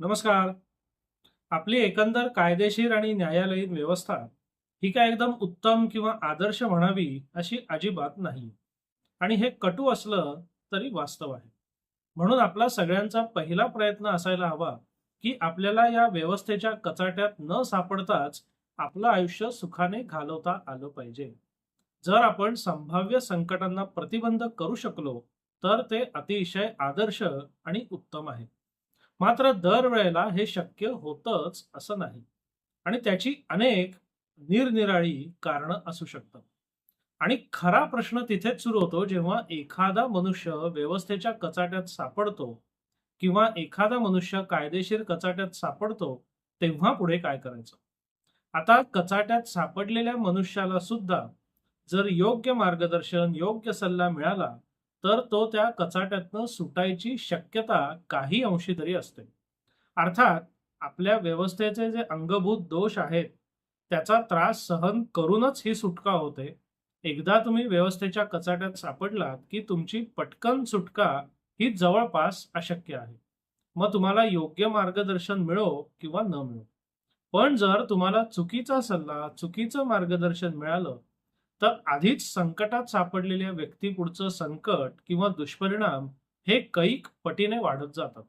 नमस्कार. आपली एकंदर कायदेशीर आणि न्यायालयीन व्यवस्था ही काय एकदम उत्तम किंवा आदर्श म्हणावी अशी अजिबात नाही. आणि हे कटू असलं तरी वास्तव आहे. म्हणून आपला सगळ्यांचा पहिला प्रयत्न असायला हवा की आपल्याला या व्यवस्थेच्या कचाट्यात न सापडताच आपलं आयुष्य सुखाने घालवता आलं पाहिजे. जर आपण संभाव्य संकटांना प्रतिबंध करू शकलो तर ते अतिशय आदर्श आणि उत्तम आहे. मात्र दरवेळेला हे शक्य होतच असं नाही. आणि त्याची अनेक निरनिराळी कारणं असू शकतात. आणि खरा प्रश्न तिथेच सुरू होतो जेव्हा एखादा मनुष्य व्यवस्थेच्या कचाट्यात सापडतो किंवा एखादा मनुष्य कायदेशीर कचाट्यात सापडतो तेव्हा पुढे काय करायचं? आता कचाट्यात सापडलेल्या मनुष्याला सुद्धा जर योग्य मार्गदर्शन योग्य सल्ला मिळाला तर तो त्या कचाट्यातनं सुटायची शक्यता काही अंशी तरी असते. अर्थात आपल्या व्यवस्थेचे जे अंगभूत दोष आहेत त्याचा त्रास सहन करूनच ही सुटका होते. एकदा तुम्ही व्यवस्थेच्या कचाट्यात सापडलात की तुमची पटकन सुटका ही जवळपास अशक्य आहे. मग तुम्हाला योग्य मार्गदर्शन मिळो किंवा न मिळो. पण जर तुम्हाला चुकीचा सल्ला चुकीचं मार्गदर्शन मिळालं तर आधीच संकटात सापडलेल्या व्यक्ती पुढचं संकट किंवा दुष्परिणाम हे कैक पटीने वाढत जातात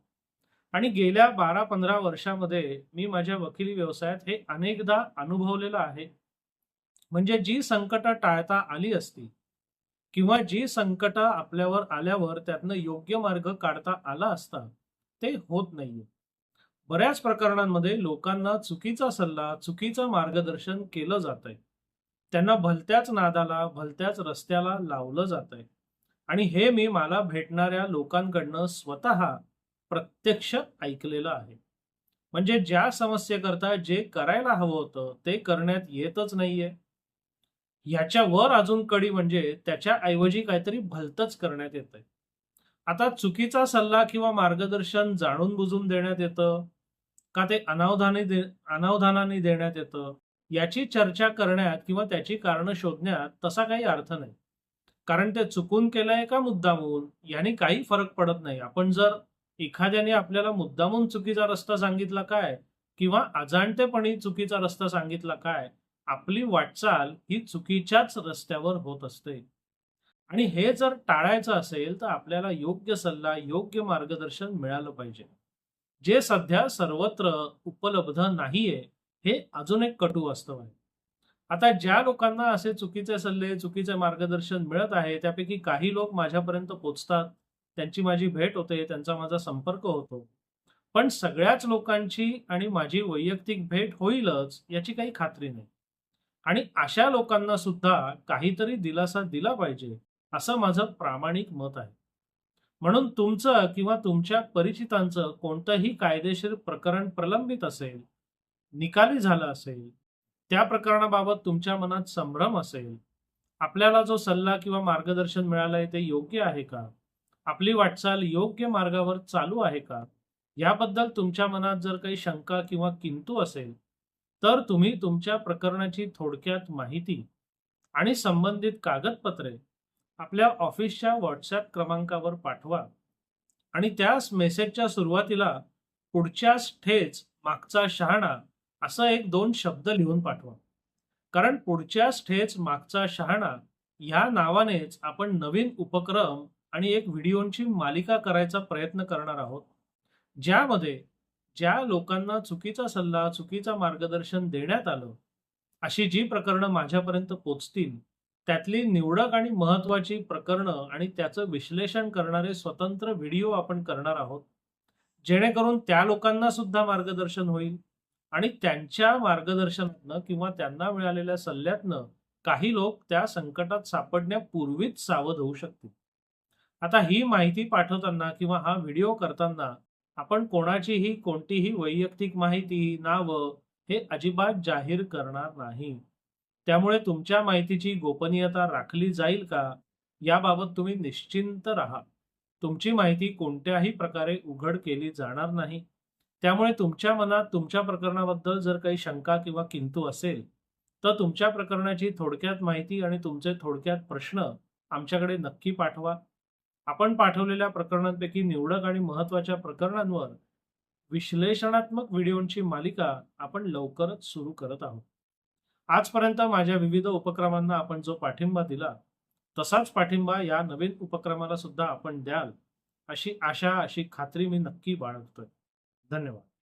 आणि गेल्या बारा पंधरा वर्षामध्ये मी माझ्या वकिली व्यवसायात हे अनेकदा अनुभवलेलं आहे. म्हणजे जी संकटं टाळता आली असती किंवा जी संकटं आपल्यावर आल्यावर त्यातनं योग्य मार्ग काढता आला असता ते होत नाहीये. बऱ्याच प्रकरणांमध्ये लोकांना चुकीचा सल्ला चुकीचं मार्गदर्शन केलं जात आहे त्यांना भलत्याच नादाला भलत्याच रस्त्याला लावलं जात आहे आणि हे मी मला भेटणाऱ्या लोकांकडनं स्वतः प्रत्यक्ष ऐकलेलं आहे. म्हणजे ज्या समस्येकरता जे करायला हवं होतं ते करण्यात येतच नाहीये. ह्याच्यावर अजून कडी म्हणजे त्याच्या ऐवजी काहीतरी भलतच करण्यात येतंय. आता चुकीचा सल्ला किंवा मार्गदर्शन जाणून बुजून देण्यात येतं? का ते अनावधानी दे अनावधानाने देण्यात येतं? याची चर्चा करण्यात किंवा त्याची कारणं शोधण्यात तसा काही अर्थ नाही. कारण ते चुकून केलंय का मुद्दामून याने काही फरक पडत नाही. आपण जर एखाद्याने आपल्याला मुद्दामून चुकीचा रस्ता सांगितला काय किंवा अजाणतेपणी चुकीचा रस्ता सांगितला काय आपली वाटचाल ही चुकीच्याच रस्त्यावर होत असते. आणि हे जर टाळायचं असेल तर आपल्याला योग्य सल्ला योग्य मार्गदर्शन मिळालं पाहिजे. जे सध्या सर्वत्र उपलब्ध नाहीये हे अजून एक कटू वास्तव आहे. आता ज्या लोकांना असे चुकीचे सल्ले चुकीचे मार्गदर्शन मिळत आहे त्यापैकी काही लोक माझ्यापर्यंत पोचतात त्यांची माझी भेट होते त्यांचा माझा संपर्क होतो. पण सगळ्याच लोकांची आणि माझी वैयक्तिक भेट होईलच याची काही खात्री नाही. आणि अशा लोकांना सुद्धा काहीतरी दिलासा दिला पाहिजे असं माझं प्रामाणिक मत आहे. म्हणून तुमचं किंवा तुमच्या परिचितांचं कोणतंही कायदेशीर प्रकरण प्रलंबित असेल निकाली झालं असेल त्या प्रकरणाबाबत तुमच्या मनात संभ्रम असेल आपल्याला जो सल्ला किंवा मार्गदर्शन मिळालंय ते योग्य आहे का? आपली वाटचाल योग्य मार्गावर चालू आहे का? याबद्दल तुमच्या मनात जर काही शंका किंवा किंतू असेल तर तुम्ही तुमच्या प्रकरणाची थोडक्यात माहिती आणि संबंधित कागदपत्रे आपल्या ऑफिसच्या व्हॉट्सॲप क्रमांकावर पाठवा आणि त्याच मेसेजच्या सुरुवातीला पुढच्याच ठेच मागचा शहाणा असं एक दोन शब्द लिहून पाठवा. कारण पुढच्याच ठेच मागचा शहाणा ह्या नावानेच आपण नवीन उपक्रम आणि एक व्हिडिओची मालिका करायचा प्रयत्न करणार आहोत. ज्यामध्ये ज्या लोकांना चुकीचा सल्ला चुकीचा मार्गदर्शन देण्यात आलं अशी जी प्रकरणं माझ्यापर्यंत पोचतील त्यातली निवडक आणि महत्वाची प्रकरणं आणि त्याचं विश्लेषण करणारे स्वतंत्र व्हिडिओ आपण करणार आहोत. जेणेकरून त्या लोकांना सुद्धा मार्गदर्शन होईल. आणि त्यांच्या मार्गदर्शनातनं किंवा त्यांना मिळालेल्या सल्ल्यातनं काही लोक त्या संकटात सापडण्यापूर्वीच सावध होऊ शकतील. आता ही माहिती पाठवताना किंवा हा व्हिडिओ करताना आपण कोणाचीही कोणतीही वैयक्तिक माहिती नावं हे अजिबात जाहीर करणार नाही. त्यामुळे तुमच्या माहितीची गोपनीयता राखली जाईल का? याबाबत तुम्ही निश्चिंत राहा. तुमची माहिती कोणत्याही प्रकारे उघड केली जाणार नाही. त्यामुळे तुमच्या मनात तुमच्या प्रकरणाबद्दल जर काही शंका किंवा किंतू असेल तर तुमच्या प्रकरणाची थोडक्यात माहिती आणि तुमचे थोडक्यात प्रश्न आमच्याकडे नक्की पाठवा. आपण पाठवलेल्या प्रकरणांपैकी निवडक आणि महत्त्वाच्या प्रकरणांवर विश्लेषणात्मक व्हिडिओंची मालिका आपण लवकरच सुरू करत आहोत. आजपर्यंत माझ्या विविध उपक्रमांना आपण जो पाठिंबा दिला तसाच पाठिंबा या नवीन उपक्रमाला सुद्धा आपण द्याल अशी आशा अशी खात्री मी नक्की बाळगतोय. धन्यवाद.